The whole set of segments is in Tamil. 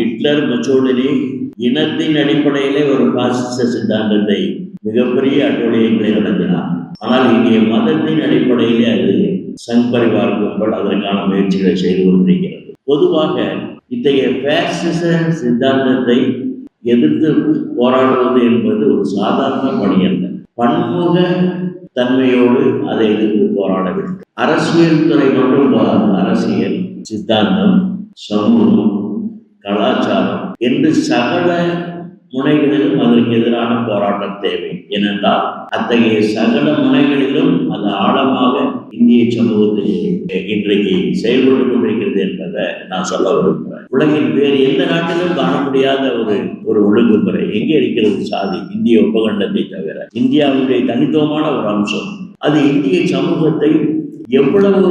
ஹிட்லர் முச்சோலினி இனத்தின் அடிப்படையிலே ஒரு பாசிச சித்தாந்தத்தை மிகப்பெரிய அட்டோழியங்களை நடத்தினார். ஆனால் இங்கே மதத்தின் அடிப்படையிலே அது சங் பரிவார் கும்பல் அதற்கான முயற்சிகளை செய்து கொண்டிருக்கிறது. பொதுவாக இத்தகைய பேசிச சித்தாந்தத்தை எதிர்த்து போராடுவது என்பது ஒரு சாதாரண பணி அல்ல. பன்முக தன்மையோடு அதை எதிர்த்து போராட வேண்டும் அரசியல் துறை மட்டும் அரசியல் சித்தாந்தம் சமூகம் கலாச்சாரம் என்று சகல முனைகளிலும் அதற்கு எதிரான போராட்டம் தேவை. ஏனென்றால் அத்தகைய சகல முனைகளிலும் அது ஆழமாக இந்திய சமூகத்தில் இன்றைக்கு செயல்பட்டு கொண்டிருக்கிறது என்பதை நான் சொல்ல விரும்புகிறேன். உலகில் வேறு எந்த நாட்டிலும் காண முடியாத ஒரு ஒரு ஒழுங்குமுறை எங்கே இருக்கிறது சாதி? இந்திய உபகண்டத்தை தவிர. இந்தியாவுடைய தனித்துவமான ஒரு அம்சம். அது இந்திய சமூகத்தை எவ்வளவு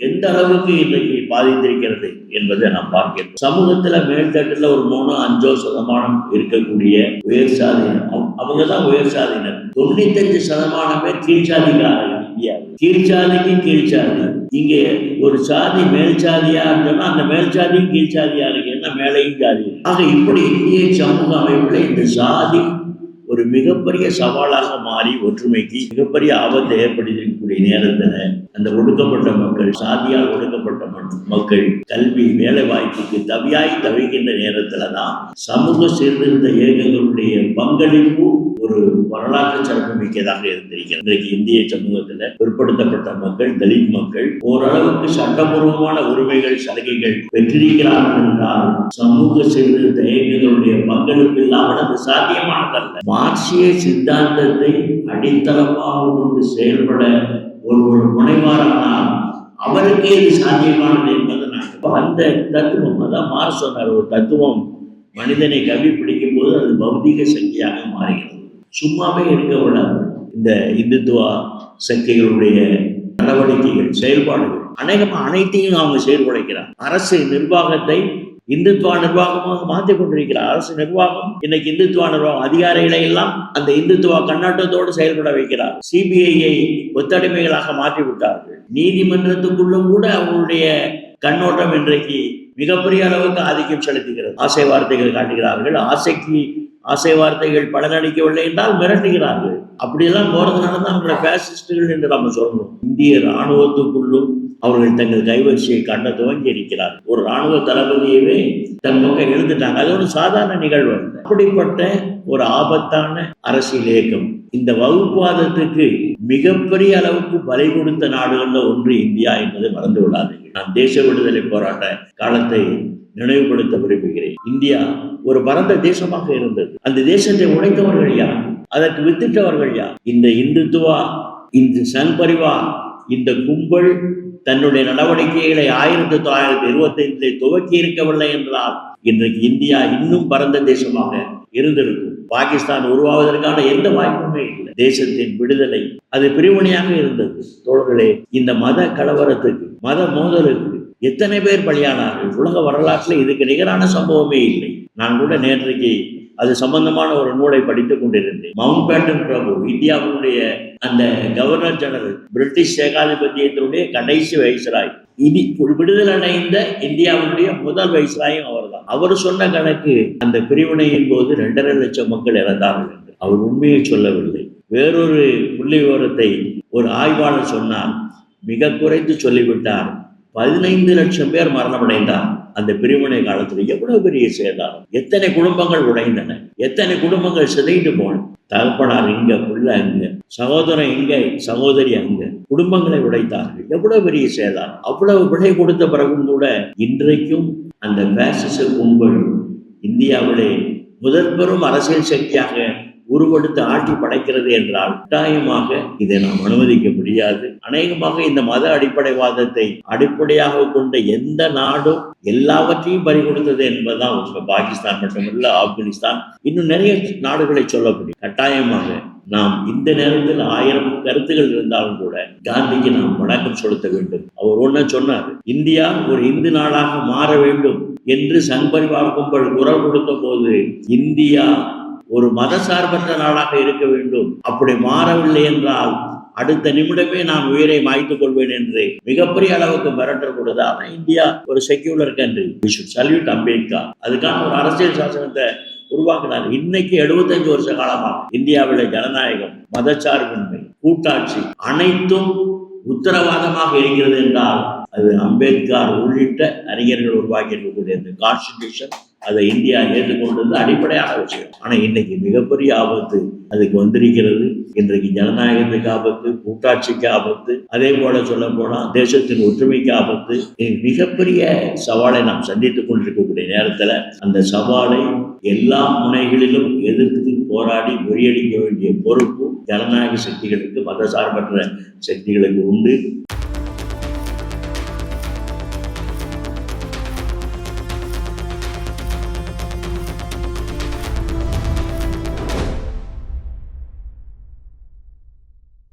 எந்த அளவுக்கு இன்றைக்கு பாதித்திருக்கிறது என்பதை நாம் பார்க்கிறோம் சமூகத்துல மேல்தட்டில் ஒரு மூணு அஞ்சோ சதமானம் இருக்கக்கூடிய உயர் சாதியினர். அவங்க தான் உயர் சாதியினர். தொண்ணூத்தஞ்சு சதமானமே பேர் கீழ்சாதிக்காரர்கள் இந்தியாவில் கீழ்சாதிக்கு இங்கே ஒரு சாதி மேல் சாதியா இருந்தோம்னா அந்த மேல் சாதியும் கீழ் சாதியா இருக்கு. என்ன மேலையும் ஜாதி ஆக இப்படி இந்திய சமூக அமைப்புல இந்த சாதி ஒரு மிகப்பெரிய சவாலாக மாறி ஒற்றுமைக்கு மிகப்பெரிய ஆபத்தை ஏற்படுத்தக்கூடிய நேரத்தில் அந்த ஒடுக்கப்பட்ட மக்கள் சாதியால் ஒடுக்கப்பட்ட மக்கள் கல்வி வேலை வாய்ப்புக்கு தவியாய் தவிக்கின்ற நேரத்துல தான் சமூக சீர்திருத்த இயக்கங்களுடைய பங்களிப்பு ஒரு வரலாற்று சிறப்பு மிக்கதாக இருந்திருக்கிறது. இன்றைக்கு இந்திய சமூகத்தில் பிற்படுத்தப்பட்ட மக்கள் தலித் மக்கள் ஓரளவுக்கு சட்டபூர்வமான உரிமைகள் சலுகைகள் பெற்றிருக்கிறார்கள் என்றால் சமூக சீர்திருத்த இயக்கங்களுடைய பங்களிப்பு இல்லாமல் அது சாத்தியமானதல்ல. மார்க்சிய சித்தாந்தத்தை அடித்தளமாக கொண்டு செயல்பட ஒருவர் முனைவாரானால் அவருக்கே இது சாத்தியமானது என்பதை நான் இப்போ அந்த தத்துவம் அதான் மார்க் சொன்னார் ஒரு தத்துவம் மனிதனை கவி பிடிக்கும் போது அது பௌதிக சக்தியாக மாறுகிறது. சும்மாவே இருக்க விடாது. இந்த இந்துத்துவ சக்திகளுடைய நடவடிக்கைகள் செயல்பாடுகள் அநேகமாக அனைத்தையும் அவங்க செயல்படுகிறார். அரசு நிர்வாகத்தை இந்துத்துவா நிர்வாகமாக மாற்றிக் கொண்டிருக்கிறார். அரசு நிர்வாகம் இன்னைக்கு இந்துத்துவா நிர்வாகம் அதிகாரிகளை எல்லாம் அந்த இந்துத்துவ கண்ணோட்டத்தோடு செயல்பட வைக்கிறார். சிபிஐயை ஒத்தடிமைகளாக மாற்றி விட்டார்கள் நீதிமன்றத்துக்குள்ளும் கூட அவங்களுடைய கண்ணோட்டம் இன்றைக்கு மிகப்பெரிய அளவுக்கு ஆதிக்கம் செலுத்துகிறது. ஆசை வார்த்தைகள் காட்டுகிறார்கள். ஆசைக்கு ஆசை வார்த்தைகள் பலனளிக்கவில்லை என்றால் மிரட்டுகிறார்கள். அப்படியெல்லாம் போறதுனால தான் அவங்களை பேசிஸ்டுகள் என்று நம்ம சொல்லணும் இந்திய ராணுவத்துக்குள்ளும் அவர்கள் தங்கள் கைவரிசையை காட்ட துவங்கி இருக்கிறார் ஒரு ராணுவ தளபதியவே தன் பக்கம் எழுந்துட்டாங்க அது ஒரு சாதாரண நிகழ்வு. அப்படிப்பட்ட ஒரு ஆபத்தான அரசியல் இயக்கம். இந்த வகுப்புவாதத்துக்கு மிகப்பெரிய அளவுக்கு பலை கொடுத்த நாடுகள்ல ஒன்று இந்தியா என்பதை மறந்து விடாதீர்கள். நான் தேச விடுதலை போராட்ட காலத்தை நினைவுபடுத்த விரும்புகிறேன். இந்தியா ஒரு பரந்த தேசமாக இருந்தது. அந்த தேசத்தை உடைத்தவர்கள் யார்? அதற்கு வித்திட்டவர்கள் யார்? இந்த இந்துத்துவா இந்த சங் பரிவார் இந்த கும்பல் தன்னுடைய நடவடிக்கைகளை ஆயிரத்தி தொள்ளாயிரத்தி இருபத்தி ஐந்தில் துவக்கி இருக்கவில்லை என்றால் இன்றைக்கு இந்தியா இன்னும் பரந்த தேசமாக இருந்திருக்கும். பாகிஸ்தான் உருவாவதற்கான எந்த வாய்ப்புமே இல்லை. தேசத்தின் விடுதலை அது பிரிவினையாக இருந்தது. தோழர்களே இந்த மத கலவரத்துக்கு மத மோதலுக்கு எத்தனை பேர் பலியானார்கள்? உலக வரலாற்றில் இதுக்கு நிகரான சம்பவமே இல்லை. நான் கூட நேற்றைக்கு அது சம்பந்தமான ஒரு நூலை படித்துக் கொண்டிருந்தேன். மவுண்ட் பேட்டன் பிரபு இந்தியாவுடைய அந்த கவர்னர் ஜெனரல் பிரிட்டிஷ் ஏகாதிபத்தியத்தினுடைய கடைசி வைஸ்ராய் இனி விடுதலை அடைந்த இந்தியாவுடைய முதல் வைஸ்ராயும் அவர்தான். அவர் சொன்ன கணக்கு அந்த பிரிவினையின் போது ரெண்டரை லட்சம் மக்கள் இறந்தார்கள் என்று. அவர் உண்மையை சொல்லவில்லை. வேறொரு புள்ளி விவரத்தை ஒரு ஆய்வாளர் சொன்னார். மிக குறைத்து சொல்லிவிட்டார். பதினைந்து லட்சம் பேர் மரணமடைந்தார். அந்த பிரிவினை காலத்தில் எவ்வளவு பெரிய சேதாரம்? எத்தனை குடும்பங்கள் உடைந்தன? எத்தனை குடும்பங்கள் சிதைந்து போன? தகப்பனார் இங்க புள்ள அங்க சகோதரன் இங்க சகோதரி அங்க குடும்பங்களை உடைத்தார்கள். எவ்வளவு பெரிய சேதாரம்? அவ்வளவு விலை கொடுத்த பிறகும் கூட இன்றைக்கும் அந்த பேசிச கும்பல் இந்தியாவிலே முதற் பெரும் அரசியல் சக்தியாக உருவெடுத்து ஆட்சி படைக்கிறது என்றால் கட்டாயமாக இதை நாம் அனுமதிக்க முடியாது. அநேகமாக இந்த மத அடிப்படைவாதத்தை அடிப்படையாக கொண்ட எந்த நாடும் எல்லாவற்றையும் பறிகொடுத்தது என்பதுதான் உண்மை பாகிஸ்தான் மட்டுமல்ல ஆப்கானிஸ்தான். இன்னும் நிறைய நாடுகளை சொல்ல முடியும் கட்டாயமாக நாம் இந்த நேரத்தில் ஆயிரம் கருத்துகள் இருந்தாலும் கூட காந்திக்கு நாம் வணக்கம் செலுத்த வேண்டும். அவர் ஒன்று சொன்னார் இந்தியா ஒரு இந்து நாடாக மாற வேண்டும் என்று சங்பரிவார் கும்பல் குரல் கொடுத்த போது இந்தியா ஒரு மதசார்பற்ற நாடாக இருக்க வேண்டும். அப்படி மாறவில்லை என்றால் அடுத்த நிமிடமே நான் உயிரை மாய்த்துக் கொள்வேன் என்று மிகப்பெரிய அளவுக்கு மிரட்டல் கொடுத்தா ஆனால் இந்தியா ஒரு செக்யூலர் கண்ட்ரி சல்யூட் அம்பேத்கர் அதுக்கான ஒரு அரசியல் சாசனத்தை உருவாக்கினார். இன்னைக்கு 75 வருஷ காலமாக இந்தியாவில ஜனநாயகம் மதச்சார்பின்மை கூட்டாட்சி அனைத்தும் உத்தரவாதமாக இருக்கிறது என்றால் அது அம்பேத்கர் உள்ளிட்ட அறிஞர்கள் உருவாக்கி இருக்கக்கூடிய இந்த கான்ஸ்டிடியூஷன் அதை இந்தியா ஏற்றுக்கொண்டது அடிப்படையான விஷயம். ஆனால் இன்னைக்கு மிகப்பெரிய ஆபத்து அதுக்கு வந்திருக்கிறது. இன்றைக்கு ஜனநாயகத்துக்கு ஆபத்து கூட்டாட்சிக்கு ஆபத்து. அதே போல சொல்ல போனால் தேசத்தின் ஒற்றுமைக்கு ஆபத்து. மிகப்பெரிய சவாலை நாம் சந்தித்துக் கொண்டிருக்கக்கூடிய நேரத்தில் அந்த சவாலை எல்லா முனைகளிலும் எதிர்த்து போராடி முறியடிக்க வேண்டிய பொறுப்பு ஜனநாயக சக்திகளுக்கு மதசார்பற்ற சக்திகளுக்கு உண்டு.